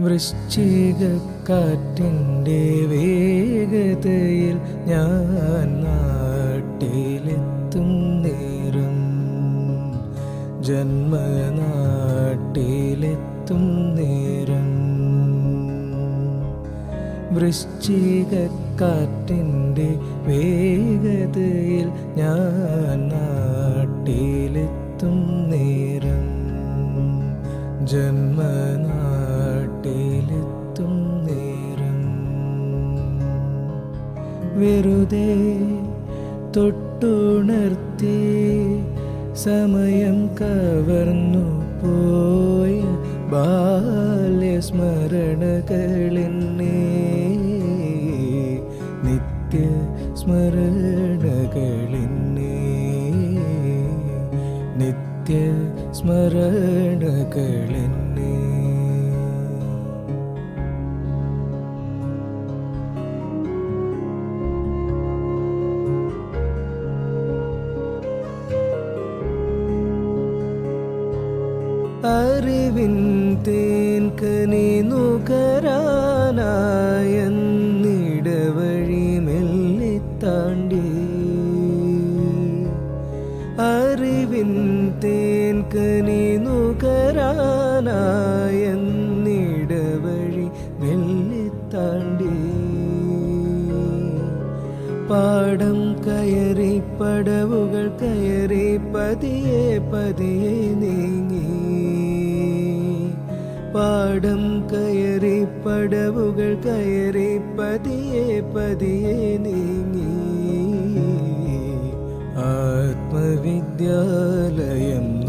വൃശ്ചികക്കാറ്റിന്റെ വേഗതയിൽ ഞാൻ നാട്ടിലെത്തും നേരം. ജന്മനാട്ടിലെത്തും നേരം. വൃശ്ചികക്കാറ്റിന്റെ വേഗതയിൽ ഞാൻ നാട്ടിലെത്തും വെറുതെ തൊട്ടുണർത്തി സമയം കവർന്നു പോയ ബാല്യസ്മരണകളെന്നെ. നിത്യ സ്മരണകളെന്നെ നിത്യ സ്മരണകളെന്നെ അറിവിൻ തേൻ കനി നുകരാനായെന്നിടവഴി മെല്ലെ താണ്ടി. അറിവിൻ തേൻ കനി നുകരാനായെന്നിടവഴി മെല്ലെ താണ്ടി. പാടം കയറി പടവുകൾ കയറി പതിയെ പതിയെ പാടം കയറി പടവുകൾ കയറി പതിയെ പതിയെ നീങ്ങി. ആത്മവിദ്യാലയത്തിലെത്തി